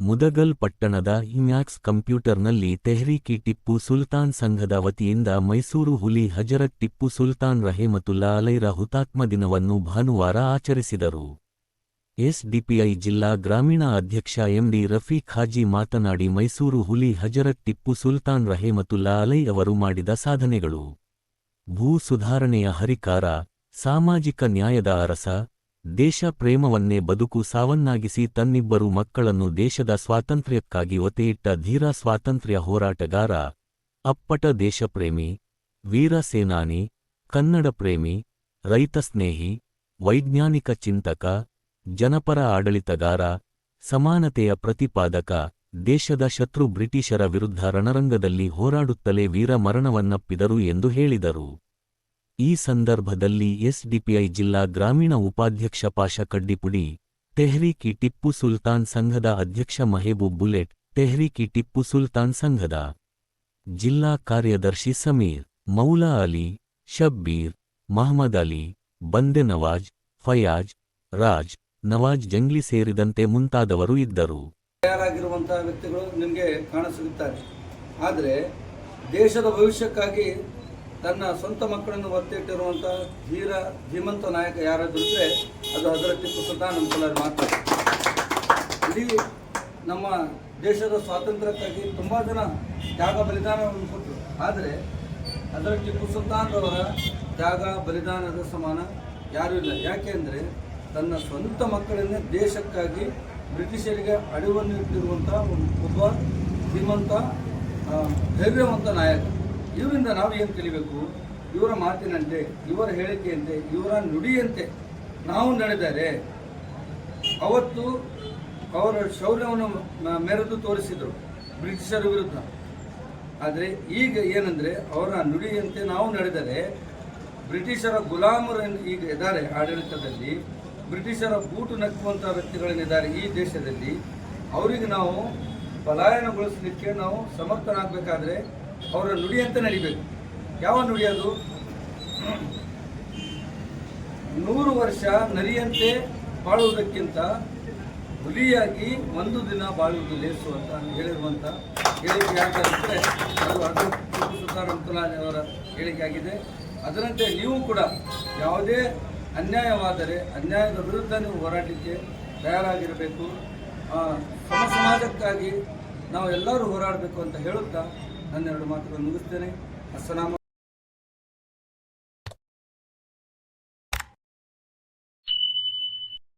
ಮುದಗಲ್ ಪಟ್ಟಣದ ಇಮ್ಯಾಕ್ಸ್ ಕಂಪ್ಯೂಟರ್ನಲ್ಲಿ ತೆಹ್ರೀಕಿ ಟಿಪ್ಪು ಸುಲ್ತಾನ್ ಸಂಘದ ವತಿಯಿಂದ ಮೈಸೂರು ಹುಲಿ ಹಜರತ್ ಟಿಪ್ಪು ಸುಲ್ತಾನ್ ರಹೇಮತುಲ್ಲಾ ಅಲೈರ ಹುತಾತ್ಮ ದಿನವನ್ನು ಭಾನುವಾರ ಆಚರಿಸಿದರು. ಎಸ್ಡಿಪಿಐ ಜಿಲ್ಲಾ ಗ್ರಾಮೀಣ ಅಧ್ಯಕ್ಷ ಎಂಡಿ ರಫೀಕ್ ಹಾಜಿ ಮಾತನಾಡಿ ಮೈಸೂರು ಹುಲಿ ಹಜರತ್ ಟಿಪ್ಪು ಸುಲ್ತಾನ್ ರಹೇಮತುಲ್ಲಾ ಅಲೈ ಅವರು ಮಾಡಿದ ಸಾಧನೆಗಳು. ಭೂ ಸುಧಾರಣೆಯ ಹರಿಕಾರ, ಸಾಮಾಜಿಕ ನ್ಯಾಯದ ಅರಸ ದೇಶ ಪ್ರೇಮವನ್ನೇ ಬದುಕು ಸಾವನ್ನಾಗಿಸಿ ತನ್ನಿಬ್ಬರು ಮಕ್ಕಳನ್ನು ದೇಶದ ಸ್ವಾತಂತ್ರ್ಯಕ್ಕಾಗಿ ಒತೆಯಿಟ್ಟ ಧೀರ ಸ್ವಾತಂತ್ರ್ಯ ಹೋರಾಟಗಾರ, ಅಪ್ಪಟ ದೇಶಪ್ರೇಮಿ, ವೀರ ಸೇನಾನಿ, ಕನ್ನಡ ಪ್ರೇಮಿ, ರೈತ ಸ್ನೇಹಿ, ವೈಜ್ಞಾನಿಕ ಚಿಂತಕ, ಜನಪರ ಆಡಳಿತಗಾರ, ಸಮಾನತೆಯ ಪ್ರತಿಪಾದಕ, ದೇಶದ ಶತ್ರು ಬ್ರಿಟಿಷರ ವಿರುದ್ಧ ರಣರಂಗದಲ್ಲಿ ಹೋರಾಡುತ್ತಲೇ ವೀರ ಮರಣವನ್ನಪ್ಪಿದರು ಎಂದು ಹೇಳಿದರು. ಈ ಸಂದರ್ಭದಲ್ಲಿ ಎಸ್ಡಿಪಿಐ ಜಿಲ್ಲಾ ಗ್ರಾಮೀಣ ಉಪಾಧ್ಯಕ್ಷ ಪಾಷ ಕಡ್ಡಿಪುಡಿ, ತೆಹ್ರೀಕಿ ಟಿಪ್ಪು ಸುಲ್ತಾನ್ ಸಂಘದ ಅಧ್ಯಕ್ಷ ಮಹೇಬೂಬ್ ಬುಲೆಟ್, ತೆಹ್ರೀಕಿ ಟಿಪ್ಪು ಸುಲ್ತಾನ್ ಸಂಘದ ಜಿಲ್ಲಾ ಕಾರ್ಯದರ್ಶಿ ಸಮೀರ್, ಮೌಲಾ ಅಲಿ, ಶಬ್ಬೀರ್ ಮಹಮ್ಮದ್ ಅಲಿ, ಬಂದೆ ನವಾಜ್, ಫಯಾಜ್, ರಾಜ್, ನವಾಜ್ ಜಂಗ್ಲಿ ಸೇರಿದಂತೆ ಮುಂತಾದವರು ಇದ್ದರು. ತಯಾರಾಗಿರುವಂತಹ ವ್ಯಕ್ತಿಗಳು ನಿಮಗೆ ಕಾಣಸಿಗುತ್ತಾರೆ. ಆದರೆ ದೇಶದ ಭವಿಷ್ಯಕ್ಕಾಗಿ ತನ್ನ ಸ್ವಂತ ಮಕ್ಕಳನ್ನು ಒತ್ತಿಟ್ಟಿರುವಂಥ ಧೀರ, ಧೀಮಂತ ನಾಯಕ ಯಾರಾದರೂ ಇದ್ದರೆ ಅದು ಅದರ ಟಿಪ್ಪು ಸುಲ್ತಾನ್ ಅಂಕಲರ್ ಮಾತ್ರ. ಇಡೀ ನಮ್ಮ ದೇಶದ ಸ್ವಾತಂತ್ರ್ಯಕ್ಕಾಗಿ ತುಂಬ ಜನ ತ್ಯಾಗ ಬಲಿದಾನವನ್ನು ಕೊಟ್ಟರು ಆದರೆ ಅದರ ಟಿಪ್ಪು ಸುಲ್ತಾನ್ರವರ ತ್ಯಾಗ, ಬಲಿದಾನದ ಸಮಾನ ಯಾರೂ ಇಲ್ಲ. ಯಾಕೆ ಅಂದರೆ ತನ್ನ ಸ್ವಂತ ಮಕ್ಕಳನ್ನೇ ದೇಶಕ್ಕಾಗಿ ಬ್ರಿಟಿಷರಿಗೆ ಅಡಿವನ್ನು ಇಟ್ಟಿರುವಂಥ ಒಬ್ಬ ಧೀಮಂತ ಧೈರ್ಯವಂತ ನಾಯಕ. ಇವರಿಂದ ನಾವು ಏನು ಕಲಿಬೇಕು? ಇವರ ಮಾತಿನಂತೆ, ಇವರ ಹೇಳಿಕೆಯಂತೆ, ಇವರ ನುಡಿಯಂತೆ ನಾವು ನಡೆದರೆ ಅವತ್ತು ಅವರ ಶೌರ್ಯವನ್ನು ಮೆರೆದು ತೋರಿಸಿದರು ಬ್ರಿಟಿಷರ ವಿರುದ್ಧ. ಆದರೆ ಈಗ ಏನಂದರೆ ಅವರ ನುಡಿಯಂತೆ ನಾವು ನಡೆದರೆ ಬ್ರಿಟಿಷರ ಗುಲಾಮರು ಈಗ ಇದ್ದಾರೆ ಆಡಳಿತದಲ್ಲಿ, ಬ್ರಿಟಿಷರ ಬೂಟು ನಕ್ಕುವಂಥ ವ್ಯಕ್ತಿಗಳೇನಿದ್ದಾರೆ ಈ ದೇಶದಲ್ಲಿ, ಅವರಿಗೆ ನಾವು ಪಲಾಯನಗೊಳಿಸಲಿಕ್ಕೆ ನಾವು ಸಮರ್ಥನಾಗಬೇಕಾದ್ರೆ ಅವರ ನುಡಿಯಂತೆ ನಡಿಬೇಕು. ಯಾವ ನುಡಿ ಅದು? ನೂರು ವರ್ಷ ನರಿಯಂತೆ ಬಾಳುವುದಕ್ಕಿಂತ ಹುಲಿಯಾಗಿ ಒಂದು ದಿನ ಬಾಳುವುದು ಲೇಸು ಅಂತ ಹೇಳಿರುವಂಥ ಹೇಳಿಕೆ ಯಾಕಂದರೆ ಅದು ಅದು ಅಬ್ದುಲ್ಲಾಜ್ ಅವರ ಹೇಳಿಕೆ ಆಗಿದೆ. ಅದರಂತೆ ನೀವು ಕೂಡ ಯಾವುದೇ ಅನ್ಯಾಯವಾದರೆ ಅನ್ಯಾಯದ ವಿರುದ್ಧ ನೀವು ಹೋರಾಟಕ್ಕೆ ತಯಾರಾಗಿರಬೇಕು. ಆ, ಸಮ ಸಮಾಜಕ್ಕಾಗಿ ನಾವು ಎಲ್ಲರೂ ಹೋರಾಡಬೇಕು ಅಂತ ಹೇಳುತ್ತಾ ನನ್ನೆರಡು ಮಾತುಗಳನ್ನು ಮುಗಿಸ್ತೇನೆ. ಅಸ್ಸಲಾಮ